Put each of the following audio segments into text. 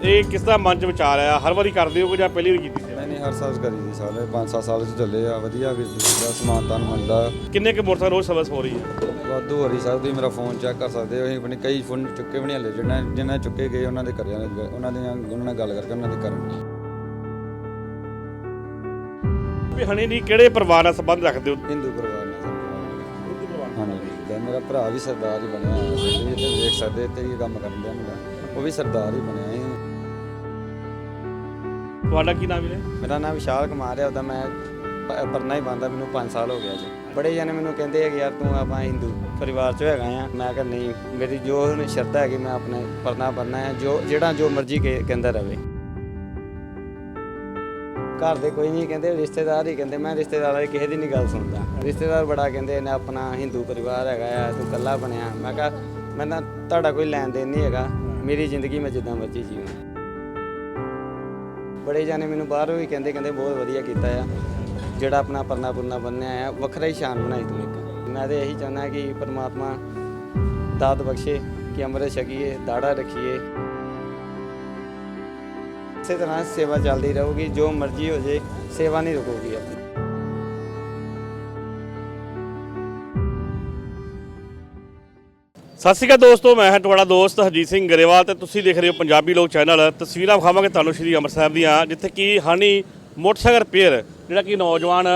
ਇਹ ਕਿਸ ਤਰ੍ਹਾਂ ਮਨ ਚ ਵਿਚਾਰ ਆਇਆ? ਹਰ ਵਾਰੀ ਕਰਦੇ ਹੋ ਕਿ ਜਾਂ ਪਹਿਲੀ ਵਾਰ ਕੀਤੀ ਸੀ? ਨਹੀਂ ਨਹੀਂ ਹਰ ਸਾਲ ਕਰੀ ਦੀ ਸਾਲ। 5-7 ਸਾਲ ਚ ਚੱਲੇ ਆ ਵਧੀਆ ਜੀ ਦਾ ਸਮਾਨ ਤਾਂ ਮਿਲਦਾ। ਕਿੰਨੇ ਕੁ ਮੋਟਰਸਾਈਕਲ ਰੋਜ਼ ਸਰਵਿਸ ਹੋ ਰਹੀ ਹੈ? ਵਾਧੂ ਹੋ ਰਹੀ ਸਾਹਿਬ ਤੁਸੀਂ ਮੇਰਾ ਫੋਨ ਚੈੱਕ ਕਰ ਸਕਦੇ ਹੋ ਅਸੀਂ ਆਪਣੀ ਕਈ ਫੋਨ ਚੁੱਕੇ ਵੀ ਨਹੀਂ ਹਲੇ ਜਿਹਨਾਂ ਜਿਹਨਾਂ ਚੁੱਕੇ ਗਏ ਉਹਨਾਂ ਦੇ ਕਰਿਆ ਉਹਨਾਂ ਦੇ ਉਹਨਾਂ ਨਾਲ ਗੱਲ ਕਰਕੇ ਉਹਨਾਂ ਦੇ ਕਰਨ ਵੀ ਹਣੀ ਨਹੀਂ ਕਿਹੜੇ ਪਰਿਵਾਰ ਨਾਲ ਸੰਬੰਧ ਰੱਖਦੇ ਹੋ? ਹਿੰਦੂ ਪਰਿਵਾਰ ਨਾਲ ਹਾਂਜੀ ਤੇ ਮੇਰਾ ਭਰਾ ਵੀ ਸਰਦਾਰ ਹੀ ਬਣਿਆ ਹੋਇਆ ਸੀ ਤੁਸੀਂ ਇੱਥੇ ਦੇਖ ਸਕਦੇ ਹੀ ਕੰਮ ਕਰਨ ਮੇਰਾ। ਉਹ ਵੀ ਸਰਦਾਰ ਹੀ ਬਣਿਆ ਤੁਹਾਡਾ ਕੀ ਨਾਮ ਹੈ ਮੇਰਾ ਨਾਮ ਵਿਸ਼ਾਲ ਕੁਮਾਰ ਹੈ, ਉਹਦਾ ਮੈਂ ਪ- ਪਰਨਾ ਹੀ ਬੰਦਾ ਮੈਨੂੰ 5 ਸਾਲ ਹੋ ਗਿਆ ਜੀ ਬੜੇ ਜਣੇ ਮੈਨੂੰ ਕਹਿੰਦੇ ਹੈ ਕਿ ਯਾਰ ਤੂੰ ਆਪਾਂ ਹਿੰਦੂ ਪਰਿਵਾਰ ਚੋਂ ਹੈਗਾ ਆ। ਮੈਂ ਕਿਹਾ, ਨਹੀਂ, ਮੇਰੀ ਜੋ ਸ਼ਰਧਾ ਹੈ ਕਿ ਮੈਂ ਆਪਣੇ ਪਰਨਾ ਬੰਨਣਾ ਹੈ, ਜੋ, ਜਿਹੜਾ ਜੋ ਮਰਜ਼ੀ ਕੇ- ਕਹਿੰਦਾ ਰਵੇ। ਘਰ ਦੇ ਕੋਈ ਨਹੀਂ ਕਹਿੰਦੇ, ਰਿਸ਼ਤੇਦਾਰ ਹੀ ਕਹਿੰਦੇ, ਮੈਂ ਰਿਸ਼ਤੇਦਾਰਾਂ ਦੀ ਕਿਸੇ ਦੀ ਨਹੀਂ ਗੱਲ ਸੁਣਦਾ। ਰਿਸ਼ਤੇਦਾਰ ਬੜਾ ਕਹਿੰਦੇ, ਇਹਨੇ ਆਪਣਾ ਹਿੰਦੂ ਪਰਿਵਾਰ ਹੈਗਾ ਆ, ਤੂੰ ਇਕੱਲਾ ਬਣਿਆ। ਮੈਂ ਕਿਹਾ, ਮੈਂ ਨਾ ਤੁਹਾਡਾ ਕੋਈ ਲੈਣ ਦੇਣ ਨਹੀਂ ਹੈਗਾ। ਮੇਰੀ ਜ਼ਿੰਦਗੀ ਮੈਂ ਜਿੱਦਾਂ ਮਰਜ਼ੀ ਜੀਵਾਂ। ਬੜੇ ਜਾਣੇ ਮੈਨੂੰ ਬਾਹਰੋਂ ਵੀ ਕਹਿੰਦੇ ਕਹਿੰਦੇ ਬਹੁਤ ਵਧੀਆ ਕੀਤਾ ਆ। ਜਿਹੜਾ ਆਪਣਾ ਪਰਨਾ ਪੁਰਨਾ ਬੰਨਿਆ ਆ, ਵੱਖਰਾ ਹੀ ਸ਼ਾਨ ਬਣਾਈ ਤੂੰ ਇੱਕ। ਮੈਂ ਤੇ ਇਹੀ ਚਾਹੁੰਦਾ ਕਿ ਪਰਮਾਤਮਾ ਦਾਤ ਬਖਸ਼ੇ, ਕਿ ਅੰਮ੍ਰਿਤ ਛਕੀਏ ਦਾੜਾ ਰੱਖੀਏ। ਇਸੇ ਤਰ੍ਹਾਂ ਸੇਵਾ ਚੱਲਦੀ ਰਹੂਗੀ, ਜੋ ਮਰਜ਼ੀ ਹੋ ਜੇ, ਸੇਵਾ ਨਹੀਂ ਰੁਕੂਗੀ ਆਪਣੀ। ਸਤਿ ਸ਼੍ਰੀ ਅਕਾਲ ਦੋਸਤੋ, ਮੈਂ ਹਾਂ ਤੁਹਾਡਾ ਦੋਸਤ ਹਰਜੀਤ ਸਿੰਘ ਗਰੇਵਾਲ ਤੇ ਤੁਸੀਂ ਦੇਖ ਰਹੇ ਹੋ ਪੰਜਾਬੀ ਲੋਕ ਚੈਨਲ। ਤਸਵੀਰਾਂ ਵਿਖਾਵਾਂਗੇ ਤੁਹਾਨੂੰ ਸ਼੍ਰੀ ਅੰਮ੍ਰਿਤਸਰ ਦੀਆਂ, ਜਿੱਥੇ ਕਿ ਹਾਨੀ ਮੋਟਰਸਾਈਕਲ ਰਿਪੇਅਰ, ਜਿਹੜਾ ਕਿ ਨੌਜਵਾਨ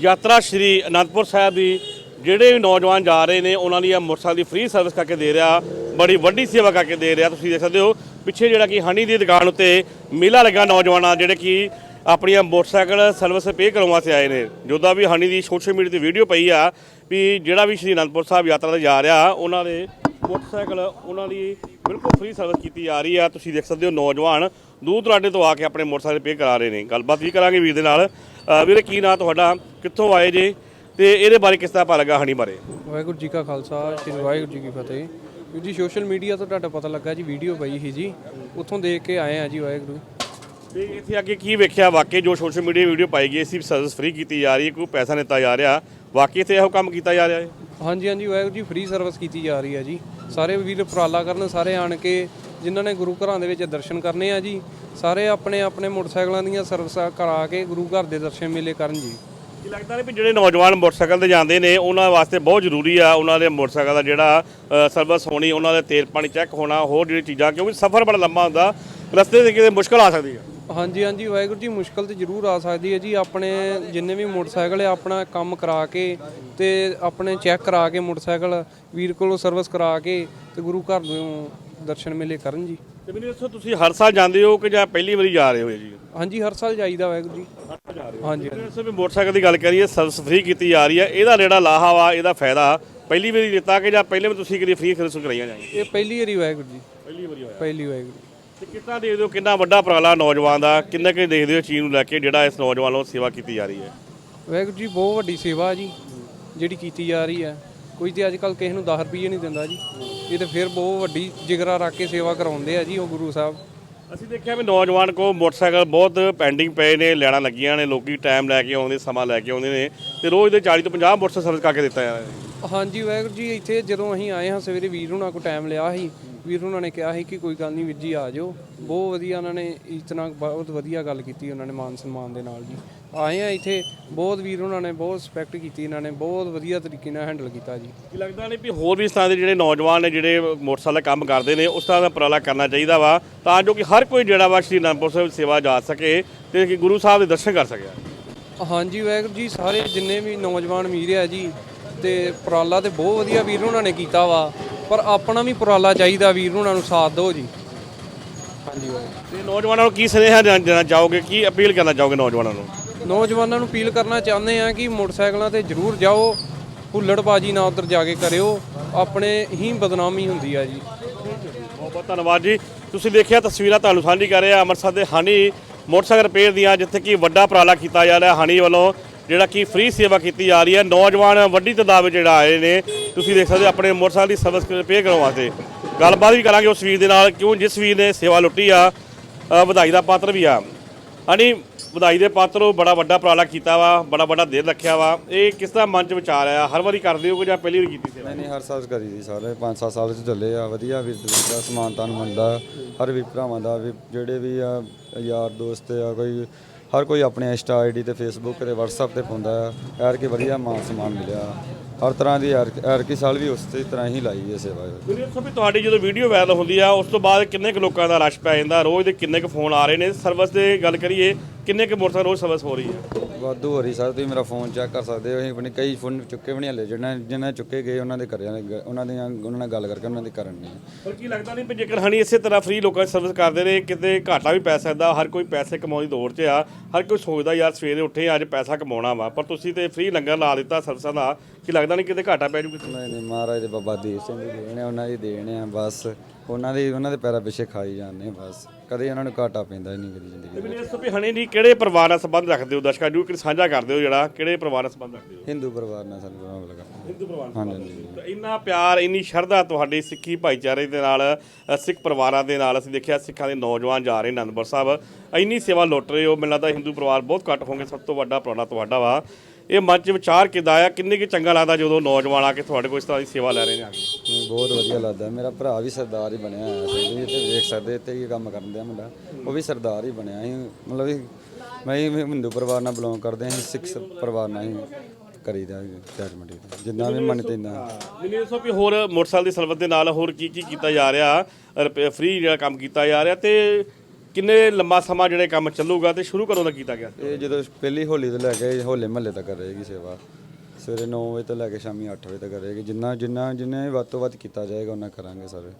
ਯਾਤਰਾ ਸ਼੍ਰੀ ਅਨੰਦਪੁਰ ਸਾਹਿਬ ਦੀ, ਜਿਹੜੇ ਵੀ ਨੌਜਵਾਨ ਜਾ ਰਹੇ ਨੇ, ਉਹਨਾਂ ਲਈ ਇਹ ਮੋਟਰਸਾਈਕਲ ਦੀ ਫ੍ਰੀ ਸਰਵਿਸ ਕਰਕੇ ਦੇ ਰਿਹਾ, ਬੜੀ ਵੱਡੀ ਸੇਵਾ ਕਰਕੇ ਦੇ ਰਿਹਾ। ਤੁਸੀਂ ਦੇਖ ਸਕਦੇ ਹੋ, ਪਿੱਛੇ ਜਿਹੜਾ ਕਿ ਹਾਨੀ ਦੀ ਦੁਕਾਨ ਉੱਤੇ ਮੇਲਾ ਲੱਗਾ ਨੌਜਵਾਨਾਂ, ਜਿਹੜੇ ਕਿ ਆਪਣੀਆਂ ਮੋਟਰਸਾਈਕਲ ਸਰਵਿਸ ਪੇ ਕਰਵਾਉਣ ਵਾਸਤੇ ਆਏ ਨੇ। ਜੋਦਾ ਵੀ ਹਾਨੀ ਦੀ ਸੋਸ਼ਲ ਮੀਡੀਆ ਤੇ ਵੀਡੀਓ ਪਈ ਆ, ਵੀ ਜਿਹੜਾ ਵੀ ਸ਼੍ਰੀ ਅਨੰਦਪੁਰ ਸਾਹਿਬ ਯਾਤਰਾ ਤੇ ਜਾ ਰਿਹਾ, ਉਹਨਾਂ ਦੇ ਮੋਟਰਸਾਈਕਲ ਉਹਨਾਂ ਦੀ ਬਿਲਕੁਲ ਫ੍ਰੀ ਸਰਵਿਸ ਕੀਤੀ ਜਾ ਰਹੀ ਆ। ਤੁਸੀਂ ਦੇਖ ਸਕਦੇ ਹੋ ਨੌਜਵਾਨ ਦੂਰ ਦਰਾਡੇ ਤੋਂ ਆ ਕੇ ਆਪਣੇ ਮੋਟਰਸਾਈਕਲ ਪੇ ਕਰਾ ਰਹੇ ਨੇ। ਗੱਲਬਾਤ ਵੀ ਕਰਾਂਗੇ ਵੀਰ ਦੇ ਨਾਲ। ਅ, ਵੀਰੇ ਕੀ ਨਾਂ ਤੁਹਾਡਾ? ਕਿੱਥੋਂ ਆਏ ਜੇ? ਤੇ ਇਹਦੇ ਬਾਰੇ ਕਿਸ ਤਰ੍ਹਾਂ ਪਤਾ ਲੱਗਾ ਹਾਨੀ ਬਾਰੇ? ਵਾਹਿਗੁਰੂ ਜੀ ਕਾ ਖਾਲਸਾ ਸ੍ਰੀ ਵਾਹਿਗੁਰੂ ਜੀ ਕੀ ਫਤਿਹ। ਵੀਰ ਜੀ ਸੋਸ਼ਲ ਮੀਡੀਆ ਤੋਂ ਤੁਹਾਡਾ ਪਤਾ ਲੱਗਾ ਜੀ ਵੀਡੀਓ ਪਈ ਸੀ ਜੀ। ਉੱਥੋਂ ਦੇਖ ਕੇ ਆਏ ਆ ਜੀ ਵਾਹਿਗੁਰੂ। ਤੇ ਇੱਥੇ ਅੱਗੇ ਕੀ ਵੇਖਿਆ? ਵਾਕਈ ਜੋ ਸੋਸ਼ਲ ਮੀਡੀਆ ਵੀਡੀਓ ਪਾਈ ਗਈ ਸੀ ਸਰਵਿਸ ਫ੍ਰੀ ਕੀਤੀ ਜਾ ਰਹੀ ਹੈ ਕੋਈ ਪੈਸਾ ਨਹੀਂ ਦਿੱਤਾ ਜਾ ਰਿਹਾ। ਵਾਕਈ ਇੱਥੇ ਇਹੋ ਕੰਮ ਕੀਤਾ ਜਾ ਰਿਹਾ ਹੈ? ਹਾਂਜੀ ਹਾਂਜੀ ਵਾਹਿਗੁਰੂ ਜੀ ਫ੍ਰੀ ਸਰਵਿਸ ਕੀਤੀ ਜਾ ਰਹੀ ਹੈ ਜੀ। ਸਾਰੇ ਵੀਰ ਉਪਰਾਲਾ ਕਰਨ, ਸਾਰੇ ਆਣ ਕੇ ਜਿਨ੍ਹਾਂ ਨੇ ਗੁਰੂ ਘਰਾਂ ਦੇ ਵਿੱਚ ਦਰਸ਼ਨ ਕਰਨੇ ਆ ਜੀ, ਸਾਰੇ ਆਪਣੇ ਆਪਣੇ ਮੋਟਰਸਾਈਕਲਾਂ ਦੀਆਂ ਸਰਵਿਸਾਂ ਕਰਾ ਕੇ ਗੁਰੂ ਘਰ ਦੇ ਦਰਸ਼ਨ ਮੇਲੇ ਕਰਨ ਜੀ। ਕੀ ਲੱਗਦਾ ਨਹੀਂ ਵੀ ਜਿਹੜੇ ਨੌਜਵਾਨ ਮੋਟਰਸਾਈਕਲ ਤੇ ਜਾਂਦੇ ਨੇ, ਉਹਨਾਂ ਵਾਸਤੇ ਬਹੁਤ ਜ਼ਰੂਰੀ ਆ ਉਹਨਾਂ ਦੇ ਮੋਟਰਸਾਈਕਲ ਦਾ ਜਿਹੜਾ ਸਰਵਿਸ ਹੋਣੀ, ਉਹਨਾਂ ਦਾ ਤੇਲ ਪਾਣੀ ਚੈੱਕ ਹੋਣਾ, ਹੋਰ ਜਿਹੜੀ ਚੀਜ਼ਾਂ, ਕਿਉਂਕਿ ਸਫ਼ਰ ਬੜਾ ਲੰਮਾ ਹੁੰਦਾ, ਰਸਤੇ ਤੇ ਕਿਤੇ ਮੁਸ਼ਕਲ ਆ ਸਕਦੀ ਹੈ ਹਾਂਜੀ ਹਾਂਜੀ ਵਾਹਿਗੁਰੂ ਜੀ ਮੁਸ਼ਕਲ ਤੇ ਜ਼ਰੂਰ ਆ ਸਕਦੀ ਹੈ ਜੀ। ਆਪਣੇ ਜਿੰਨੇ ਵੀ ਮੋਟਰਸਾਈਕਲ ਹੈ ਆਪਣਾ ਕੰਮ ਕਰਾ ਕੇ ਤੇ ਆਪਣੇ ਚੈੱਕ ਕਰਾ ਕੇ ਮੋਟਰਸਾਈਕਲ ਵੀਰ ਕੋਲੋਂ ਸਰਵਿਸ ਕਰਾ ਕੇ ਤੇ ਗੁਰੂ ਘਰ ਨੂੰ ਦਰਸ਼ਨ ਮੇਲੇ ਕਰਨ ਜੀ। ਤੇ ਮੈਨੂੰ ਦੱਸੋ ਤੁਸੀਂ ਹਰ ਸਾਲ ਜਾਂਦੇ ਹੋ ਕਿ ਜਾਂ ਪਹਿਲੀ ਵਾਰੀ ਜਾ ਰਹੇ ਹੋ ਜੀ? ਹਾਂਜੀ ਹਰ ਸਾਲ ਜਾਈਦਾ ਵਾਹਿਗੁਰੂ ਜੀ। ਹਾਂਜੀ ਮੈਨੂੰ ਦੱਸੋ ਵੀ ਮੋਟਰਸਾਈਕਲ ਦੀ ਗੱਲ ਕਰੀਏ ਸਰਵਿਸ ਫ੍ਰੀ ਕੀਤੀ ਜਾ ਰਹੀ ਹੈ। ਇਹਦਾ ਜਿਹੜਾ ਲਾਹਾ ਵਾ ਇਹਦਾ ਫਾਇਦਾ ਪਹਿਲੀ ਵਾਰੀ ਦਿੱਤਾ ਕਿ ਜਾਂ ਪਹਿਲੇ ਵੀ ਤੁਸੀਂ ਕਦੀ ਫ੍ਰੀ ਸਰਵਿਸ ਕਰਾਈਆਂ ਜਾਈਆਂ ਇਹ ਪਹਿਲੀ ਵਾਰੀ ਵਾਹਿਗੁਰੂ ਜੀ। ਪਹਿਲੀ ਵਾਰੀ ਹੋਇਆ। ਪਹਿਲੀ ਵਾਹਿਗੁਰੂ ਕਿੰਨਾ ਦੇਖਦੇ ਹੋ? ਕਿੰਨਾ ਵੱਡਾ ਉਪਰਾਲਾ ਨੌਜਵਾਨ ਦਾ? ਕਿੰਨਾ ਕਿ ਦੇਖਦੇ ਹੋ ਚੀਜ਼ ਨੂੰ ਲੈ ਕੇ ਜਿਹੜਾ ਇਸ ਨੌਜਵਾਨ ਨੂੰ ਸੇਵਾ ਕੀਤੀ ਜਾ ਰਹੀ ਹੈ? ਵਾਹਿਗੁਰੂ ਜੀ ਬਹੁਤ ਵੱਡੀ ਸੇਵਾ ਜੀ ਜਿਹੜੀ ਕੀਤੀ ਜਾ ਰਹੀ ਹੈ। ਕੋਈ ਤੇ ਅੱਜ ਕੱਲ ਕਿਸੇ ਨੂੰ 10 ਰੁਪਏ ਨਹੀਂ ਦਿੰਦਾ ਜੀ। ਇਹ ਤੇ ਫਿਰ ਬਹੁਤ ਵੱਡੀ ਜਿਗਰਾ ਰੱਖ ਕੇ ਸੇਵਾ ਕਰਾਉਂਦੇ ਆ ਜੀ ਉਹ ਗੁਰੂ ਸਾਹਿਬ। ਅਸੀਂ ਦੇਖਿਆ ਵੀ ਨੌਜਵਾਨ ਕੋ ਮੋਟਰਸਾਈਕਲ ਬਹੁਤ ਪੈਂਡਿੰਗ ਪਏ ਨੇ ਲੈਣਾ ਲੱਗੀਆਂ ਨੇ ਲੋਕੀ ਟਾਈਮ ਲੈ ਕੇ ਆਉਂਦੇ ਸਮਾਂ ਲੈ ਕੇ ਆਉਂਦੇ ਨੇ ਤੇ ਰੋਜ਼ ਦੇ 40 ਤੋਂ 50 ਮੋਟਰਸਾਈਕਲ ਸਰਵਿਸ ਕਰਕੇ ਦਿੱਤਾ ਜਾ ਰਿਹਾ ਹੈ। ਹਾਂਜੀ ਵਾਹਿਗੁਰੂ ਜੀ ਇੱਥੇ ਜਦੋਂ ਅਸੀਂ ਆਏ ਹਾਂ ਸਵੇਰੇ ਵੀਰ ਹੁਣਾਂ ਕੋ ਟਾਈਮ ਲਿਆ ਸੀ ਵੀਰ ਹੁਣਾਂ ਨੇ ਕਿਹਾ ਸੀ ਕਿ ਕੋਈ ਗੱਲ ਨਹੀਂ ਵੀਰ ਜੀ ਆ ਜਾਓ। ਬਹੁਤ ਵਧੀਆ ਉਹਨਾਂ ਨੇ ਇਤਨਾ ਬਹੁਤ ਵਧੀਆ ਗੱਲ ਕੀਤੀ ਉਹਨਾਂ ਨੇ ਮਾਨ ਸਨਮਾਨ ਦੇ ਨਾਲ ਜੀ। ਆਏ ਆ ਇੱਥੇ ਬਹੁਤ ਵੀਰ ਹੁਣਾਂ ਨੇ ਬਹੁਤ ਰਿਸਪੈਕਟ ਕੀਤੀ ਇਹਨਾਂ ਨੇ ਬਹੁਤ ਵਧੀਆ ਤਰੀਕੇ ਨਾਲ ਹੈਂਡਲ ਕੀਤਾ ਜੀ। ਕੀ ਲੱਗਦਾ ਨਹੀਂ ਵੀ ਹੋਰ ਵੀ ਇਸ ਤਰ੍ਹਾਂ ਦੇ ਜਿਹੜੇ ਨੌਜਵਾਨ ਨੇ ਜਿਹੜੇ ਮੋਟਰਸਾਈਕਲ ਦਾ ਕੰਮ ਕਰਦੇ ਨੇ ਉਸ ਤਰ੍ਹਾਂ ਦਾ ਉਪਰਾਲਾ ਕਰਨਾ ਚਾਹੀਦਾ ਵਾ ਤਾਂ ਜੋ ਕਿ ਹਰ ਕੋਈ ਜਿਹੜਾ ਵਾ ਸ਼੍ਰੀ ਅਨੰਦਪੁਰ ਸਾਹਿਬ ਸੇਵਾ ਜਾ ਸਕੇ ਤੇ ਕਿ ਗੁਰੂ ਸਾਹਿਬ ਦੇ ਦਰਸ਼ਨ ਕਰ ਸਕੇ। ਹਾਂਜੀ ਵਾਹਿਗੁਰੂ ਜੀ ਸਾਰੇ ਜਿੰਨੇ ਵੀ ਨੌਜਵਾਨ ਵੀਰ ਆ ਜੀ ਤੇ ਉਪਰਾਲਾ ਤੇ ਬਹੁਤ ਵਧੀਆ ਵੀਰ ਹੁਣਾਂ ਨੇ ਕੀਤਾ ਵਾ। ਪਰ ਆਪਣਾ ਵੀ ਉਪਰਾਲਾ ਚਾਹੀਦਾ ਵੀਰ ਹੁਣਾਂ ਨੂੰ ਸਾਥ ਦਿਓ ਜੀ। ਹਾਂਜੀ ਤੇ ਨੌਜਵਾਨਾਂ ਨੂੰ ਕੀ ਸੁਨੇਹਾ ਦੇਣਾ ਦੇਣਾ ਚਾਹੋਗੇ? ਕੀ ਅਪੀਲ ਕਰਨਾ ਚਾਹੋਗੇ ਨੌਜਵਾਨਾਂ ਨੂੰ? ਨੌਜਵਾਨਾਂ ਨੂੰ ਅਪੀਲ ਕਰਨਾ ਚਾਹੁੰਦੇ ਆ ਕਿ ਮੋਟਰਸਾਈਕਲਾਂ ਤੇ ਜ਼ਰੂਰ ਜਾਓ ਹੁੱਲੜਬਾਜੀ ਨਾ ਉਧਰ ਜਾ ਕੇ ਕਰਿਓ ਆਪਣੇ ਹੀ ਬਦਨਾਮੀ ਹੁੰਦੀ ਆ ਜੀ। ਬਹੁਤ ਬਹੁਤ ਧੰਨਵਾਦ ਜੀ। ਤੁਸੀਂ ਦੇਖਿਆ ਤਸਵੀਰਾਂ ਤੁਹਾਨੂੰ ਸਾਂਝੀ ਕਰ ਰਿਹਾ ਅੰਮ੍ਰਿਤਸਰ ਦੇ ਹਾਨੀ ਮੋਟਰਸਾਈਕਲ ਰਿਪੇਅਰ ਦੀਆਂ ਜਿੱਥੇ ਕਿ ਵੱਡਾ ਉਪਰਾਲਾ ਕੀਤਾ ਜਾ ਰਿਹਾ ਹਾਨੀ ਵੱਲੋਂ। ਜਿਹੜਾ ਕਿ ਫ੍ਰੀ ਸੇਵਾ ਕੀਤੀ ਜਾ ਰਹੀ ਹੈ। ਨੌਜਵਾਨ ਵੱਡੀ ਤਾਦਾਦ ਵਿੱਚ ਜਿਹੜਾ ਆਏ ਨੇ, ਤੁਸੀਂ ਦੇਖ ਸਕਦੇ ਹੋ ਆਪਣੇ ਮੋਟਰਸਾਈਕਲ ਦੀ ਸਰਵਿਸ ਪੇ ਕਰਾਉਣ ਵਾਸਤੇ। ਗੱਲਬਾਤ ਵੀ ਕਰਾਂਗੇ ਉਸ ਵੀਰ ਦੇ ਨਾਲ, ਕਿਉਂ ਜਿਸ ਵੀਰ ਨੇ ਸੇਵਾ ਲੁੱਟੀ ਆ ਵਧਾਈ ਦਾ ਪਾਤਰ ਵੀ ਆ। ਹਾਨੀ ਵਧਾਈ ਦੇ ਪਾਤਰ ਹੋ ਬੜਾ ਵੱਡਾ ਉਪਰਾਲਾ ਕੀਤਾ ਵਾ, ਬੜਾ ਵੱਡਾ ਦਿਲ ਰੱਖਿਆ ਵਾ। ਇਹ ਕਿਸ ਦਾ ਮਨ ਚ ਵਿਚਾਰ ਆਇਆ? ਹਰ ਵਾਰੀ ਕਰਦੇ ਹੋ ਜਾਂ ਪਹਿਲੀ ਵਾਰ ਕੀਤੀ ਸੇਵਾ? ਨਹੀਂ ਨਹੀਂ, ਹਰ ਸਾਲ ਕਰੀ ਦੀ ਸਾਰੇ। 5-7 ਸਾਲ ਚ ਚੱਲੇ ਆ, ਵਧੀਆ ਵੀਰ ਦਾ ਸਮਾਨਤਾ ਨੂੰ ਮੰਨਦਾ ਹਰ ਵੀ ਭਰਾਵਾਂ ਦਾ, ਵੀ ਜਿਹੜੇ ਵੀ ਆ, ਯਾਰ, ਦੋਸਤ ਆ, ਕੋਈ ਹਰ ਕੋਈ ਆਪਣੇ ਇੰਸਟਾ ਆਈਡੀ ਤੇ ਫੇਸਬੁੱਕ ਤੇ WhatsApp ਤੇ ਪਾਉਂਦਾ ਆ। ਯਾਰ ਵਧੀਆ ਮਾਨ ਸਨਮਾਨ ਮਿਲਿਆ। ਹਰ ਤਰ੍ਹਾਂ ਦੀ ਯਾਰ ਯਾਰ ਕੀ ਸਾਲ ਵੀ ਉਸੇ ਤਰ੍ਹਾਂ ਹੀ ਲਾਈ ਹੈ ਸੇਵਾ। ਮੈਨੂੰ ਦੱਸੋ ਵੀ ਤੁਹਾਡੀ ਜਦੋਂ ਵੀਡੀਓ ਵਾਇਰਲ ਹੁੰਦੀ ਆ, ਉਸ ਤੋਂ ਬਾਅਦ ਕਿੰਨੇ ਕੁ ਲੋਕਾਂ ਦਾ ਰਸ਼ ਪੈ ਜਾਂਦਾ? ਰੋਜ਼ ਦੇ ਕਿੰਨੇ ਕੁ ਫੋਨ ਆ ਰਹੇ ਨੇ? ਸਰਵਿਸ ਦੇ ਗੱਲ ਕਰੀਏ, ਕਿੰਨੇ ਕੁ ਮੋਟਰਸਾਈਕਲ ਰੋਜ਼ ਸਰਵਿਸ ਹੋ ਰਹੀ ਹੈ ਵਾਧੂ ਹੋ ਰਹੀ, ਸਰ, ਤੁਸੀਂ ਮੇਰਾ ਫੋਨ ਚੈੱਕ ਕਰ ਸਕਦੇ ਹੋ, ਅਸੀਂ ਆਪਣੇ ਕਈ ਫੋਨ ਚੁੱਕੇ ਵੀ ਨਹੀਂ ਹਲੇ, ਜਿਹਨਾਂ ਜਿਹਨਾਂ ਚੁੱਕੇ ਗਏ, ਉਹਨਾਂ ਦੇ ਕਰਿਆ ਉਹਨਾਂ ਦੀਆਂ, ਉਹਨਾਂ ਨਾਲ ਗੱਲ ਕਰਕੇ ਉਹਨਾਂ ਦੇ ਕਰਨ ਨਹੀਂ। ਪਰ ਕੀ ਲੱਗਦਾ ਨਹੀਂ ਵੀ ਜੇਕਰ ਹਣੀ ਇਸੇ ਤਰ੍ਹਾਂ ਫ੍ਰੀ ਲੋਕਾਂ ਦੀ ਸਰਵਿਸ ਕਰਦੇ ਰਹੇ ਕਿਤੇ ਘਾਟਾ ਵੀ ਪੈ ਸਕਦਾ, ਹਰ ਕੋਈ ਪੈਸੇ ਕਮਾਉਣ ਦੀ ਦੌੜ 'ਚ ਆ, ਹਰ ਕੋਈ ਸੋਚਦਾ, ਯਾਰ ਸਵੇਰੇ ਉੱਠੇ ਅੱਜ ਪੈਸਾ ਕਮਾਉਣਾ ਵਾ, ਪਰ ਤੁਸੀਂ ਤੇ ਫ੍ਰੀ ਲੰਗਰ ਲਾ ਦਿੱਤਾ ਸਰਵਿਸਾਂ ਦਾ ਕੀ ਲੱਗਦਾ ਨਹੀਂ ਕਿਤੇ ਘਾਟਾ ਪੈ ਜੂ ਕਿਤੇ? ਨਹੀਂ ਨਹੀਂ ਮਹਾਰਾਜ ਦੇ ਬਾਬਾ ਦੀਪ ਸਿੰਘ ਦੀ ਦੇਣ ਆ ਉਹਨਾਂ ਦੀ ਦੇਣ ਆ ਬਸ। ਉਹਨਾਂ ਦੀ ਉਹਨਾਂ ਦੇ ਪੈਰਾਂ ਪਿੱਛੇ ਖਾਈ ਜਾਂਦੇ ਬਸ। ਕਦੇ ਉਹਨਾਂ ਨੂੰ ਘਾਟਾ ਪੈਂਦਾ ਹੀ ਨਹੀਂ ਕਦੀ ਜ਼ਿੰਦਗੀ ਮੈਨੂੰ ਇਸ ਤੋਂ ਵੀ ਹਣੀ ਜੀ ਕਿਹੜੇ ਪਰਿਵਾਰ ਨਾਲ ਸੰਬੰਧ ਰੱਖਦੇ ਹੋ? ਦਰਸ਼ਕਾਂ ਨੂੰ ਕਿ ਸਾਂਝਾ ਕਰਦੇ ਹੋ ਜਿਹੜਾ ਕਿਹੜੇ ਪਰਿਵਾਰ ਨਾਲ ਸੰਬੰਧ ਰੱਖਦੇ ਹੋ? ਹਿੰਦੂ ਪਰਿਵਾਰ ਨਾਲ ਸਾਨੂੰ ਬਣਾ ਲਗਾ। ਹਿੰਦੂ ਪਰਿਵਾਰ ਹਾਂਜੀ ਹਾਂਜੀ। ਤਾਂ ਇੰਨਾ ਪਿਆਰ ਇੰਨੀ ਸ਼ਰਧਾ ਤੁਹਾਡੀ ਸਿੱਖੀ ਭਾਈਚਾਰੇ ਦੇ ਨਾਲ ਅ, ਸਿੱਖ ਪਰਿਵਾਰਾਂ ਦੇ ਨਾਲ ਅਸੀਂ ਦੇਖਿਆ ਸਿੱਖਾਂ ਦੇ ਨੌਜਵਾਨ ਜਾ ਰਹੇ ਅਨੰਦਪੁਰ ਸਾਹਿਬ। ਇੰਨੀ ਸੇਵਾ ਲੁੱਟ ਰਹੇ ਹੋ ਮੈਨੂੰ ਲੱਗਦਾ ਹਿੰਦੂ ਪਰਿਵਾਰ ਬਹੁਤ ਘੱਟ ਹੋਣਗੇ ਸਭ ਤੋਂ ਵੱਡਾ ਪ੍ਰਾਣਾ ਤੁਹਾਡਾ ਵਾ। ਇਹ ਮਨ 'ਚ ਵਿਚਾਰ ਕਿੱਦਾਂ ਆ ਕਿੰਨੇ ਕਿ ਚੰਗਾ ਲੱਗਦਾ ਜਦੋਂ ਨੌਜਵਾਨ ਆ ਕੇ ਤੁਹਾਡੇ ਕੋਲ ਇਸ ਤਰ੍ਹਾਂ ਦੀ ਸੇਵਾ ਲੈ ਰਹੇ ਨੇ ਆ ਕੇ? ਮੈਨੂੰ ਬਹੁਤ ਵਧੀਆ ਲੱਗਦਾ। ਮੇਰਾ ਭਰਾ ਵੀ ਸਰਦਾਰ ਹੀ ਬਣਿਆ ਹੋਇਆ ਸੀ। ਤੁਸੀਂ ਇੱਥੇ ਦੇਖ ਸਕਦੇ ਇੱਥੇ ਹੀ ਕੰਮ ਕਰਨ ਦਿਆ ਮੁੰਡਾ। ਉਹ ਵੀ ਸਰਦਾਰ ਹੀ ਬਣਿਆ ਸੀ। ਮਤਲਬ ਵੀ ਮੈਂ ਵੀ ਹਿੰਦੂ ਪਰਿਵਾਰ ਨਾਲ ਬਿਲੋਂਗ ਕਰਦੇ ਹਾਂ ਸਿੱਖ ਪਰਿਵਾਰ ਨਾਲ ਹੀ ਕਰੀਦਾ ਜਜਮੈਂਟ ਜਿੰਨਾ ਵੀ ਮੰਨ ਤੈਨਾ ਮੈਨੂੰ ਦੱਸੋ ਵੀ ਹੋਰ ਮੋਟਰਸਾਈਕਲ ਦੀ ਸਰਵਿਸ ਦੇ ਨਾਲ ਹੋਰ ਕੀ ਕੀ ਕੀਤਾ ਜਾ ਰਿਹਾ? ਫ੍ਰੀ ਜਿਹੜਾ ਕੰਮ ਕੀਤਾ ਜਾ ਰਿਹਾ ਤੇ ਕਿੰਨੇ ਲੰਮਾ ਸਮਾਂ ਜਿਹੜੇ ਕੰਮ ਚੱਲੂਗਾ ਤੇ ਸ਼ੁਰੂ ਕਦੋਂ ਦਾ ਕੀਤਾ ਗਿਆ? ਇਹ ਜਦੋਂ ਪਹਿਲੀ ਹੋਲੀ ਤੋਂ ਲੈ ਕੇ ਹੋਲੇ ਮਹੱਲੇ ਤੱਕ ਰਹੇਗੀ ਸੇਵਾ। ਸਵੇਰੇ 9 ਵਜੇ ਤੋਂ ਲੈ ਕੇ ਸ਼ਾਮੀ 8 ਵਜੇ ਤੱਕ ਰਹੇਗੀ। ਜਿੰਨਾ ਜਿੰਨਾ ਜਿੰਨੇ ਵੱਧ ਤੋਂ ਵੱਧ ਕੀਤਾ ਜਾਏਗਾ ਉਹਨਾਂ ਕਰਾਂਗੇ ਸਾਰੇ।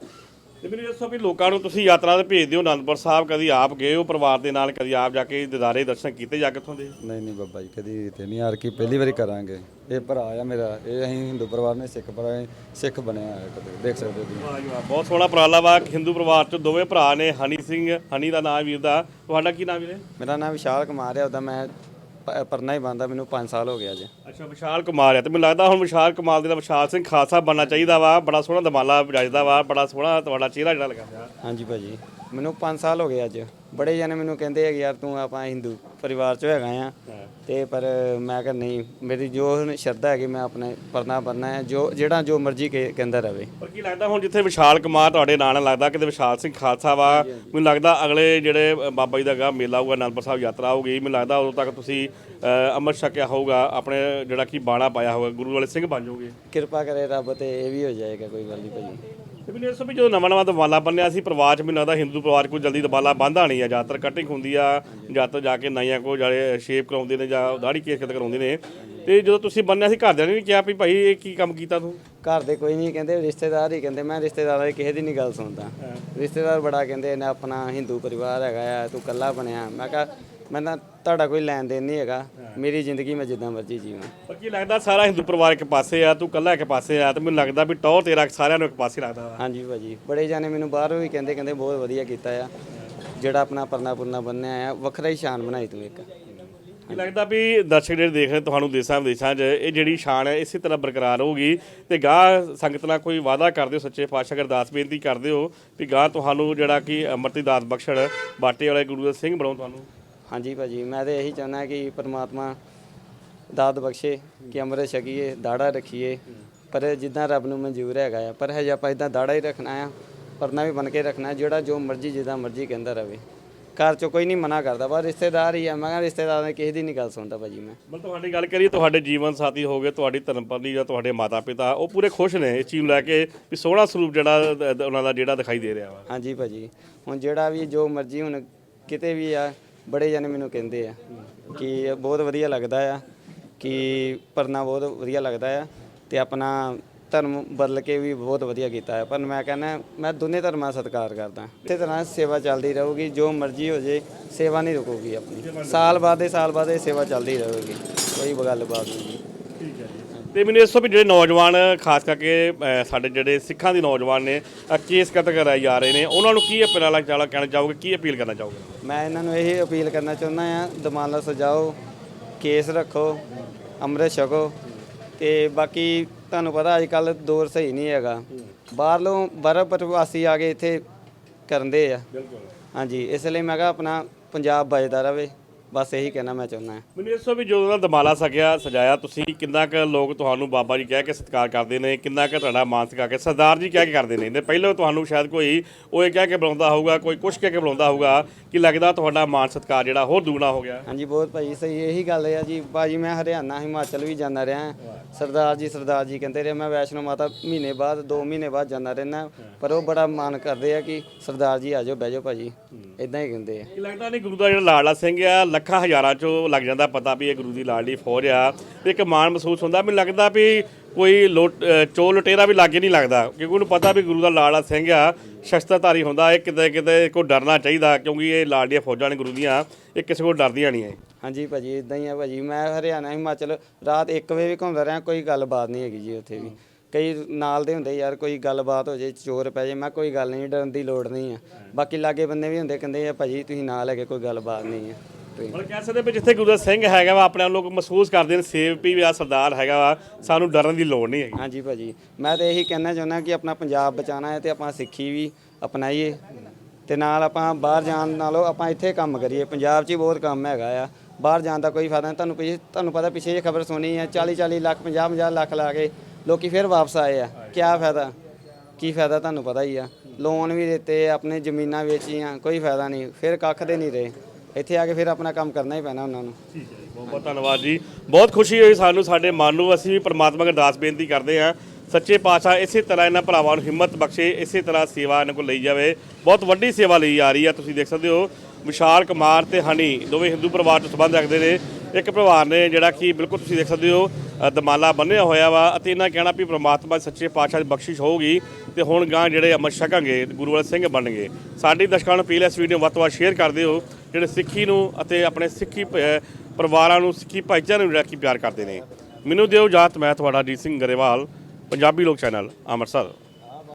ਤੇ ਮੈਨੂੰ ਦੱਸੋ ਵੀ ਲੋਕਾਂ ਨੂੰ ਤੁਸੀਂ ਯਾਤਰਾ ਤੇ ਭੇਜਦੇ ਹੋ ਅਨੰਦਪੁਰ ਸਾਹਿਬ ਕਦੀ ਆਪ ਗਏ ਹੋ ਪਰਿਵਾਰ ਦੇ ਨਾਲ ਕਦੀ ਆਪ ਜਾ ਕੇ ਦਿਦਾਰੇ ਦਰਸ਼ਨ ਕੀਤੇ ਜਾ ਕਿੱਥੋਂ ਦੇ? ਨਹੀਂ ਨਹੀਂ ਬਾਬਾ ਜੀ ਕਦੀ ਤੇ ਨਹੀਂ ਯਾਰ ਕੀ ਪਹਿਲੀ ਵਾਰੀ ਕਰਾਂਗੇ। ਇਹ ਭਰਾ ਆ ਮੇਰਾ ਇਹ ਅਸੀਂ ਹਿੰਦੂ ਪਰਿਵਾਰ ਨੇ ਸਿੱਖ ਭਰਾ ਸਿੱਖ ਬਣਿਆ ਹੈ ਕਦੇ ਦੇਖ ਸਕਦੇ ਹੋ ਤੁਸੀਂ। ਬਹੁਤ ਸੋਹਣਾ ਉਪਰਾਲਾ ਵਾ ਹਿੰਦੂ ਪਰਿਵਾਰ ਚ ਦੋਵੇਂ ਭਰਾ ਨੇ ਹਨੀ ਸਿੰਘ ਹਨੀ ਦਾ ਨਾਮ ਵੀਰ ਦਾ। ਤੁਹਾਡਾ ਕੀ ਨਾਮ ਵੀਰੇ? ਮੇਰਾ ਨਾਮ ਵਿਸ਼ਾਲ ਕੁਮਾਰ ਹੈ ਉਹਦਾ ਮੈਂ ਪ- ਪਰਨਾ ਹੀ ਬੰਦਾ ਮੈਨੂੰ 5 ਸਾਲ ਹੋ ਗਿਆ ਅੱਜ। ਅੱਛਾ ਵਿਸ਼ਾਲ ਕੁਮਾਰ ਆ ਤੇ ਮੈਨੂੰ ਲੱਗਦਾ ਹੁਣ ਵਿਸ਼ਾਲ ਕੁਮਾਰ ਦੇ ਨਾਲ ਵਿਸ਼ਾਲ ਸਿੰਘ ਖਾਲਸਾ ਬਣਨਾ ਚਾਹੀਦਾ ਵਾ ਬੜਾ ਸੋਹਣਾ ਦਮਾਲਾ ਵਜਾਜਦਾ ਵਾ ਬੜਾ ਸੋਹਣਾ ਤੁਹਾਡਾ ਚਿਹਰਾ ਜਿਹੜਾ ਲੱਗਾ। ਪਿਆ ਹਾਂਜੀ ਭਾਜੀ। ਮੈਨੂੰ 5 ਸਾਲ ਹੋ ਗਏ ਅੱਜ। ਬੜੇ ਜਣੇ ਮੈਨੂੰ ਕਹਿੰਦੇ ਆ ਕਿ ਯਾਰ ਤੂੰ ਆਪਾਂ ਹਿੰਦੂ ਪਰਿਵਾਰ ਚੋਂ ਹੈਗਾ ਆ। ਤੇ ਪਰ ਮੈਂ ਕਿਹਾ ਨਹੀਂ ਮੇਰੀ ਜੋ ਸ਼ਰਧਾ ਹੈਗੀ ਮੈਂ ਆਪਣੇ ਪਰਨਾ ਬੰਨਣਾ ਹੈ ਜੋ ਜਿਹੜਾ ਜੋ ਮਰਜ਼ੀ ਕੇ- ਕਹਿੰਦਾ ਰਵੇ। ਪਰ ਕੀ ਲੱਗਦਾ ਹੁਣ ਜਿੱਥੇ ਵਿਸ਼ਾਲ ਕੁਮਾਰ ਤੁਹਾਡੇ ਨਾਲ ਲੱਗਦਾ ਕਿਤੇ ਵਿਸ਼ਾਲ ਸਿੰਘ ਖਾਲਸਾ ਵਾ? ਮੈਨੂੰ ਲੱਗਦਾ ਅਗਲੇ ਜਿਹੜੇ ਬਾਬਾ ਜੀ ਦਾ ਗਾ ਮੇਲਾ ਹੋਊਗਾ ਅਨੰਦਪੁਰ ਸਾਹਿਬ ਯਾਤਰਾ ਹੋਊਗੀ। ਮੈਨੂੰ ਲੱਗਦਾ ਉਦੋਂ ਤੱਕ ਤੁਸੀਂ ਅੰਮ੍ਰਿਤ ਛਕਿਆ ਹੋਊਗਾ ਆਪਣੇ ਜਿਹੜਾ ਕੀ ਬਾਣਾ ਪਾਇਆ ਹੋਊਗਾ ਗੁਰੂ ਵਾਲੇ ਸਿੰਘ ਬਣ ਜਾਓਗੇ। ਕਿਰਪਾ ਕਰੇ ਰੱਬ ਤੇ ਇਹ ਵੀ ਹੋ ਜਾਏਗਾ ਕੋਈ ਗੱਲ ਨਹੀਂ ਭਾਜੀ। ਮੈਨੂੰ ਇਸ ਵੀ ਜਦੋਂ ਨਵਾਂ ਨਵਾਂ ਦਬਾਲਾ ਬੰਨਿਆ ਸੀ ਪਰਿਵਾਰ ਚ ਮੈਨੂੰ ਲੱਗਦਾ ਹਿੰਦੂ ਪਰਿਵਾਰ ਕੋਈ ਜਲਦੀ ਦਬਾਲਾ ਬੰਨ੍ਹਦਾ ਨਹੀਂ ਆ ਜ਼ਿਆਦਾਤਰ ਕਟਿੰਗ ਹੁੰਦੀ ਆ ਜ਼ਿਆਦਾਤਰ ਜਾ ਕੇ ਨਾਈਆਂ ਕੋ ਜਿਹੜੇ ਸ਼ੇਪ ਕਰਾਉਂਦੇ ਨੇ ਜਾਂ ਦਾੜੀ ਕੇਸ ਕਿਤੇ ਕਰਾਉਂਦੇ ਨੇ। ਤੇ ਜਦੋਂ ਤੁਸੀਂ ਬੰਨਿਆ ਸੀ ਘਰਦਿਆਂ ਨੇ ਵੀ ਕਿਹਾ ਵੀ ਭਾਈ ਇਹ ਕੀ ਕੰਮ ਕੀਤਾ ਤੂੰ? ਘਰ ਦੇ ਕੋਈ ਨਹੀਂ ਕਹਿੰਦੇ ਰਿਸ਼ਤੇਦਾਰ ਹੀ ਕਹਿੰਦੇ ਮੈਂ ਰਿਸ਼ਤੇਦਾਰਾਂ ਦੀ ਕਿਸੇ ਦੀ ਨਹੀਂ ਗੱਲ ਸੁਣਦਾ। ਰਿਸ਼ਤੇਦਾਰ ਬੜਾ ਕਹਿੰਦੇ ਇਹਨੇ ਆਪਣਾ ਹਿੰਦੂ ਪਰਿਵਾਰ ਹੈਗਾ ਆ ਤੂੰ ਕੱਲਾ ਬਣਿਆ। ਮੈਂ ਕਿਹਾ ਮੈਂ ਨਾ ਤੁਹਾਡਾ ਕੋਈ ਲੈਣ ਦੇਣ ਨਹੀਂ ਹੈਗਾ। ਮੇਰੀ ਜ਼ਿੰਦਗੀ ਮੈਂ ਜਿੱਦਾਂ ਮਰਜ਼ੀ ਜੀਵਾਂ। ਕੀ ਲੱਗਦਾ ਸਾਰਾ ਹਿੰਦੂ ਪਰਿਵਾਰ ਇੱਕ ਪਾਸੇ ਆ ਤੂੰ ਕੱਲਾ ਇੱਕ ਪਾਸੇ ਆ ਤੇ ਮੈਨੂੰ ਲੱਗਦਾ ਵੀ ਟੌਰ ਤੇਰਾ ਸਾਰਿਆਂ ਨੂੰ ਇੱਕ ਪਾਸੇ ਲੱਗਦਾ ਵਾ। ਹਾਂਜੀ ਭਾਜੀ ਬੜੇ ਜਾਣੇ ਮੈਨੂੰ ਬਾਹਰੋਂ ਵੀ ਕਹਿੰਦੇ ਕਹਿੰਦੇ ਬਹੁਤ ਵਧੀਆ ਕੀਤਾ ਆ। ਜਿਹੜਾ ਆਪਣਾ ਪਰਨਾ ਪੁਰਨਾ ਬੰਨਿਆ ਆ ਵੱਖਰਾ ਹੀ ਸ਼ਾਨ ਬਣਾਈ ਤੂੰ ਇੱਕ। ਕੀ ਲੱਗਦਾ ਵੀ ਦਰਸ਼ਕ ਜਿਹੜੇ ਦੇਖ ਰਹੇ ਤੁਹਾਨੂੰ ਦੇਸਾਂ ਵਿਦੇਸ਼ਾਂ 'ਚ ਇਹ ਜਿਹੜੀ ਸ਼ਾਨ ਹੈ ਇਸੇ ਤਰ੍ਹਾਂ ਬਰਕਰਾਰ ਹੋਊਗੀ। ਤੇ ਗਾਂ ਸੰਗਤ ਨਾਲ ਕੋਈ ਵਾਅਦਾ ਕਰਦੇ ਹੋ ਸੱਚੇ ਪਾਤਸ਼ਾਹ ਅਰਦਾਸ ਬੇਨਤੀ ਕਰਦੇ ਹੋ ਵੀ ਗਾਂ ਤੁਹਾਨੂੰ ਜਿਹੜਾ ਕਿ ਅੰਮ੍ਰਿਤ ਦੀ ਦਾਤ ਬਖਸ਼ਣ ਬਾਟੇ ਵਾਲੇ ਗੁਰੂ ਦਾ ਸਿੰਘ ਬਣਾਉ ਤੁਹਾਨੂੰ? ਹਾਂਜੀ ਭਾਜੀ ਮੈਂ ਤੇ ਇਹੀ ਚਾਹੁੰਦਾ ਕਿ ਪਰਮਾਤਮਾ ਦਾਤ ਬਖਸ਼ੇ ਕਿ ਅੰਮ੍ਰਿਤ ਛਕੀਏ ਦਾੜਾ ਰੱਖੀਏ। ਪਰ ਜਿੱਦਾਂ ਰੱਬ ਨੂੰ ਮਨਜ਼ੂਰ ਹੈਗਾ ਆ ਪਰ ਹਜੇ ਆਪਾਂ ਇਦਾਂ ਦਾੜਾ ਹੀ ਰੱਖਣਾ ਆ ਪਰਨਾ ਵੀ ਬਣ ਕੇ ਰੱਖਣਾ ਜਿਹੜਾ ਜੋ ਮਰਜ਼ੀ ਜਿੱਦਾਂ ਮਰਜ਼ੀ ਕਹਿੰਦਾ ਰਵੇ। ਘਰ ਚੋਂ ਕੋਈ ਨਹੀਂ ਮਨਾ ਕਰਦਾ ਪਰ ਰਿਸ਼ਤੇਦਾਰ ਹੀ ਆ। ਮੈਂ ਕਿਹਾ ਰਿਸ਼ਤੇਦਾਰਾਂ ਦੀ ਕਿਸੇ ਦੀ ਨਹੀਂ ਗੱਲ ਸੁਣਦਾ ਭਾਜੀ ਮੈਂ। ਮਤਲਬ ਤੁਹਾਡੀ ਗੱਲ ਕਰੀਏ ਤੁਹਾਡੇ ਜੀਵਨ ਸਾਥੀ ਹੋਗੇ ਤੁਹਾਡੀ ਧਰਮ ਪਤਨੀ ਜਾਂ ਤੁਹਾਡੇ ਮਾਤਾ ਪਿਤਾ ਉਹ ਪੂਰੇ ਖੁਸ਼ ਨੇ ਇਸ ਚੀਜ਼ ਨੂੰ ਲੈ ਕੇ ਵੀ ਸੋਹਣਾ ਸਰੂਪ ਜਿਹੜਾ ਦ- ਦ- ਉਹਨਾਂ ਦਾ ਜਿਹੜਾ ਦਿਖਾਈ ਦੇ ਰਿਹਾ ਵਾ। ਹਾਂਜੀ ਭਾਜੀ ਹੁਣ ਜਿਹੜਾ ਵੀ ਜੋ ਮਰਜ਼ੀ ਹੁਣ ਕਿਤੇ ਵੀ ਆ ਬੜੇ ਜਣੇ ਮੈਨੂੰ ਕਹਿੰਦੇ ਆ ਕਿ ਬਹੁਤ ਵਧੀਆ ਲੱਗਦਾ ਆ, ਕਿ ਪਰਨਾ ਬਹੁਤ ਵਧੀਆ ਲੱਗਦਾ ਆ ਤੇ ਆਪਣਾ ਧਰਮ ਬਦਲ ਕੇ ਵੀ ਬਹੁਤ ਵਧੀਆ ਕੀਤਾ ਹੈ ਪਰ ਮੈਂ ਕਹਿੰਦਾ, ਮੈਂ ਦੋਨੇ ਧਰਮਾਂ ਦਾ ਸਤਿਕਾਰ ਕਰਦਾ। ਇਸੇ ਤਰ੍ਹਾਂ ਸੇਵਾ ਚੱਲਦੀ ਰਹੂਗੀ, ਜੋ ਮਰਜ਼ੀ ਹੋ ਜੇ, ਸੇਵਾ ਨਹੀਂ ਰੁਕੂਗੀ ਆਪਣੀ। ਸਾਲ ਬਾਅਦ ਦੇ ਸਾਲ ਬਾਅਦ ਇਹ ਸੇਵਾ ਚੱਲਦੀ ਰਹੂਗੀ। ਕੋਈ ਗੱਲਬਾਤ ਨਹੀਂ। ਤੇ ਮੈਨੂੰ ਇਸ ਤੋਂ ਵੀ ਜਿਹੜੇ ਨੌਜਵਾਨ ਖਾਸ ਕਰਕੇ ਅ, ਸਾਡੇ ਜਿਹੜੇ ਸਿੱਖਾਂ ਦੇ ਨੌਜਵਾਨ ਨੇ ਅ, ਕੇਸ ਕਤਲ ਕਰਾਏ ਜਾ ਰਹੇ ਨੇ ਉਹਨਾਂ ਨੂੰ ਕੀ ਅਪੀਲ ਚਾਲਾ ਕਹਿਣਾ ਚਾਹੋਗੇ? ਕੀ ਅਪੀਲ ਕਰਨਾ ਚਾਹੋਗੇ? ਮੈਂ ਇਹਨਾਂ ਨੂੰ ਇਹ ਅਪੀਲ ਕਰਨਾ ਚਾਹੁੰਦਾ ਆ ਦਮਾਲਾ ਸਜਾਓ ਕੇਸ ਰੱਖੋ ਅੰਮ੍ਰਿਤ ਛਕੋ ਤੇ ਬਾਕੀ ਤੁਹਾਨੂੰ ਪਤਾ ਅੱਜ ਕੱਲ ਦੌਰ ਸਹੀ ਨਹੀਂ ਹੈਗਾ। ਬਾਹਰਲੋਂ ਬਰਫ ਪ੍ਰਵਾਸੀ ਆ ਕੇ ਇੱਥੇ ਕਰਦੇ ਆ। ਬਿਲਕੁਲ। ਹਾਂਜੀ ਇਸ ਲਈ ਮੈਂ ਕਿਹਾ ਆਪਣਾ ਪੰਜਾਬ ਬਚਦਾ ਰਵੇ ਬਸ ਇਹੀ ਕਹਿਣਾ ਮੈਂ ਚਾਹੁੰਦਾ ਹਾਂ। ਮੈਨੂੰ ਇਸ ਤੋਂ ਵੀ ਜਦੋਂ ਦਾ ਦਮਾਲਾ ਸਕਿਆ ਸਜਾਇਆ ਤੁਸੀਂ ਕਿੰਨਾ ਕੁ ਲੋਕ ਤੁਹਾਨੂੰ ਬਾਬਾ ਜੀ ਕਹਿ ਕੇ ਸਤਿਕਾਰ ਕਰਦੇ ਨੇ ਕਿੰਨਾ ਕੁ ਤੁਹਾਡਾ ਮਾਨ ਸਤਿਕਾਰ ਕੇ ਸਰਦਾਰ ਜੀ ਕਹਿ ਕੇ ਕਰਦੇ ਨੇ। ਤੇ ਪਹਿਲਾਂ ਤੁਹਾਨੂੰ ਸ਼ਾਇਦ ਕੋਈ ਉਹ ਇਹ ਕਹਿ ਕੇ ਬੁਲਾਉਂਦਾ ਹੋਊਗਾ ਕੋਈ ਕੁਛ ਕਹਿ ਕੇ ਬੁਲਾਉਂਦਾ ਹੋਊਗਾ ਕਿ ਲੱਗਦਾ ਤੁਹਾਡਾ ਮਾਨ ਸਤਿਕਾਰ ਜਿਹੜਾ ਹੋਰ ਦੁਗਣਾ ਹੋ ਗਿਆ। ਹਾਂਜੀ ਬਹੁਤ ਭਾਈ ਸਹੀ ਇਹੀ ਗੱਲ ਹੈ ਜੀ। ਭਾਜੀ ਮੈਂ ਹਰਿਆਣਾ ਹਿਮਾਚਲ ਵੀ ਜਾਂਦਾ ਰਿਹਾ। ਸਰਦਾਰ ਜੀ ਸਰਦਾਰ ਜੀ ਕਹਿੰਦੇ ਰਹੇ ਮੈਂ ਵੈਸ਼ਨੋ ਮਾਤਾ ਮਹੀਨੇ ਬਾਅਦ 2 ਮਹੀਨੇ ਬਾਅਦ ਜਾਂਦਾ ਰਹਿਣਾ ਪਰ ਉਹ ਬੜਾ ਮਾਨ ਕਰਦੇ ਆ ਕਿ ਸਰਦਾਰ ਜੀ ਆ ਜਾਓ ਬਹਿ ਜਾਓ ਭਾਜੀ। ਇਦਾਂ ਹੀ ਕਹਿੰਦੇ ਆ। ਲੱਗਦਾ ਨਹੀਂ ਗੁਰੂ ਦਾ ਜਿਹੜਾ ਲਾਡਲਾ ਸਿੰਘ ਆ ਲੱਖਾਂ ਹਜ਼ਾਰਾਂ ਚੋਂ ਲੱਗ ਜਾਂਦਾ ਪਤਾ ਵੀ ਇਹ ਗੁਰੂ ਦੀ ਲਾਡਲੀ ਫੌਜ ਆ। ਇੱਕ ਮਾਣ ਮਹਿਸੂਸ ਹੁੰਦਾ ਮੈਨੂੰ ਲੱਗਦਾ ਵੀ ਕੋਈ ਲੋਟ ਅ, ਲੁਟੇਰਾ ਵੀ ਲਾਗੇ ਨਹੀਂ ਲੱਗਦਾ। ਕਿਉਂਕਿ ਉਹਨੂੰ ਪਤਾ ਵੀ ਗੁਰੂ ਦਾ ਲਾਡਲਾ ਸਿੰਘ ਆ ਸ਼ਸਤਰਧਾਰੀ ਹੁੰਦਾ ਇਹ ਕਿਤੇ ਕਿਤੇ ਕੋਈ ਡਰਨਾ ਚਾਹੀਦਾ ਕਿਉਂਕਿ ਇਹ ਲਾਡਲੀਆਂ ਫੌਜਾਂ ਨੇ ਗੁਰੂ ਦੀਆਂ ਇਹ ਕਿਸੇ ਕੋਲ ਡਰਦੀਆਂ ਨਹੀਂ ਐ ਹਾਂਜੀ ਭਾਜੀ ਇਦਾਂ ਹੀ ਆ ਭਾਜੀ। ਮੈਂ ਹਰਿਆਣਾ ਹਿਮਾਚਲ ਰਾਤ 1 ਵਜੇ ਵੀ ਘੁੰਮਦਾ ਰਿਹਾ ਕੋਈ ਗੱਲਬਾਤ ਨਹੀਂ ਹੈਗੀ ਜੀ ਉੱਥੇ ਵੀ। ਕਈ ਨਾਲ ਦੇ ਹੁੰਦੇ ਯਾਰ ਕੋਈ ਗੱਲਬਾਤ ਹੋ ਜੇ ਚੋਰ ਪੈ ਜੇ ਮੈਂ ਕੋਈ ਗੱਲ ਨਹੀਂ ਡਰਨ ਦੀ ਲੋੜ ਨਹੀਂ ਆ। ਬਾਕੀ ਲਾਗੇ ਬੰਦੇ ਵੀ ਹੁੰਦੇ ਕਹਿੰਦੇ ਆ ਭਾਜੀ ਤੁਸੀਂ ਨਾਲ ਹੈਗੇ ਕੋਈ ਗੱਲਬਾਤ ਨਹੀਂ ਆ। ਤੇ ਮਤਲਬ ਕਹਿ ਸਕਦੇ ਵੀ ਜਿੱਥੇ ਗੁਰੂ ਦਾ ਸਿੰਘ ਹੈਗਾ ਵਾ ਆਪਣੇ ਆਪ ਲੋਕ ਮਹਿਸੂਸ ਕਰਦੇ ਨੇ ਸੇਵ ਵੀ ਆ ਸਰਦਾਰ ਹੈਗਾ ਵਾ ਸਾਨੂੰ ਡਰਨ ਦੀ ਲੋੜ ਨਹੀਂ ਹੈਗੀ। ਹਾਂਜੀ ਭਾਜੀ ਮੈਂ ਤਾਂ ਇਹੀ ਕਹਿਣਾ ਚਾਹੁੰਦਾ ਕਿ ਆਪਣਾ ਪੰਜਾਬ ਬਚਾਉਣਾ ਹੈ ਤੇ ਆਪਾਂ ਸਿੱਖੀ ਵੀ ਅਪਣਾਈਏ ਤੇ ਨਾਲ ਆਪਾਂ ਬਾਹਰ ਜਾਣ ਨਾਲੋਂ ਆਪਾਂ ਇੱਥੇ ਕੰਮ ਕਰੀਏ। ਪੰਜਾਬ 'ਚ ਹੀ ਬਹੁਤ ਕੰਮ ਹੈਗਾ ਆ। ਬਾਹਰ ਜਾਣ ਦਾ ਕੋਈ ਫਾਇਦਾ ਨਹੀਂ। ਤੁਹਾਨੂੰ ਪਿੱਛੇ ਤੁਹਾਨੂੰ ਪਤਾ ਪਿੱਛੇ ਜੇ ਖਬਰ ਸੁਣੀ ਹੈ 40 40 ਲੱਖ 50 50 ਲੱਖ ਲਾ ਕੇ ਲੋਕੀ ਫਿਰ ਵਾਪਸ ਆਏ ਆ। ਕੀ ਫਾਇਦਾ? ਕੀ ਫਾਇਦਾ ਤੁਹਾਨੂੰ ਪਤਾ ਹੀ ਆ। ਲੋਨ ਵੀ ਦਿੱਤੇ ਆਪਣੇ ਜ਼ਮੀਨਾਂ ਵੇਚੀਆਂ ਕੋਈ ਫਾਇਦਾ ਨਹੀਂ। ਫਿਰ ਕੱਖ ਦੇ ਨਹੀਂ ਰਹੇ। ਇੱਥੇ ਆ ਕੇ ਫਿਰ ਆਪਣਾ ਕੰਮ ਕਰਨਾ ਹੀ ਪੈਣਾ ਉਹਨਾਂ ਨੂੰ। ਠੀਕ ਹੈ ਜੀ, ਬਹੁਤ ਬਹੁਤ ਧੰਨਵਾਦ ਜੀ। ਬਹੁਤ ਖੁਸ਼ੀ ਹੋਈ ਸਾਨੂੰ ਸਾਡੇ ਮਨ ਨੂੰ। ਅਸੀਂ ਵੀ ਪ੍ਰਮਾਤਮਾ ਅੱਗੇ ਅਰਦਾਸ ਬੇਨਤੀ ਕਰਦੇ ਹਾਂ, ਸੱਚੇ ਪਾਤਸ਼ਾਹ ਇਸੇ ਤਰ੍ਹਾਂ ਇਹਨਾਂ ਭਰਾਵਾਂ ਨੂੰ ਹਿੰਮਤ ਬਖਸ਼ੇ, ਇਸੇ ਤਰ੍ਹਾਂ ਸੇਵਾ ਇਹਨਾਂ ਕੋਲ ਲਈ ਜਾਵੇ। ਬਹੁਤ ਵੱਡੀ ਸੇਵਾ ਲਈ ਆ ਰਹੀ ਆ, ਤੁਸੀਂ ਦੇਖ ਸਕਦੇ ਹੋ। ਵਿਸ਼ਾਲ ਕੁਮਾਰ ਤੇ ਹਨੀ, ਦੋਵੇਂ ਹਿੰਦੂ ਪਰਿਵਾਰ ਤੋਂ ਸੰਬੰਧ ਰੱਖਦੇ ਨੇ। ਇੱਕ ਪਰਿਵਾਰ ਨੇ ਜਿਹੜਾ ਕਿ ਬਿਲਕੁਲ ਤੁਸੀਂ ਦੇਖ ਸਕਦੇ ਹੋ ਦਮਾਲਾ ਬੰਨਿਆ ਹੋਇਆ ਵਾ ਅਤੇ ਇਹਨਾਂ ਕਹਿਣਾ ਵੀ ਪ੍ਰਮਾਤਮਾ ਸੱਚੇ ਪਾਤਸ਼ਾਹ ਦੀ ਬਖਸ਼ਿਸ਼ ਹੋਊਗੀ ਤੇ ਹੁਣ ਗਾਂ ਜਿਹੜੇ ਅਮਰ ਛਕਾਂਗੇ ਗੁਰੂ ਵਾਲੇ ਸਿੰਘ ਬਣਨਗੇ। ਸਾਡੀ ਦਰਸ਼ਕਾਂ ਨੂੰ ਅਪੀਲ ਹੈ ਇਸ ਵੀਡੀਓ ਵੱਧ ਤੋਂ ਵੱਧ ਸ਼ੇਅਰ ਕਰ ਦਿਓ, ਜਿਹੜੇ ਸਿੱਖੀ ਨੂੰ ਅਤੇ ਆਪਣੇ ਸਿੱਖੀ ਪ- ਪਰਿਵਾਰਾਂ ਨੂੰ, ਸਿੱਖੀ ਭਾਈਚਾਰੇ ਨੂੰ ਜਿਹੜਾ ਕਿ ਪਿਆਰ ਕਰਦੇ ਨੇ। ਮੈਨੂੰ ਦਿਓ ਜਾਤ ਮੈਂ ਤੁਹਾਡਾ ਜੀਤ ਸਿੰਘ ਗਰੇਵਾਲ, ਪੰਜਾਬੀ ਲੋਕ ਚੈਨਲ, ਅੰਮ੍ਰਿਤਸਰ।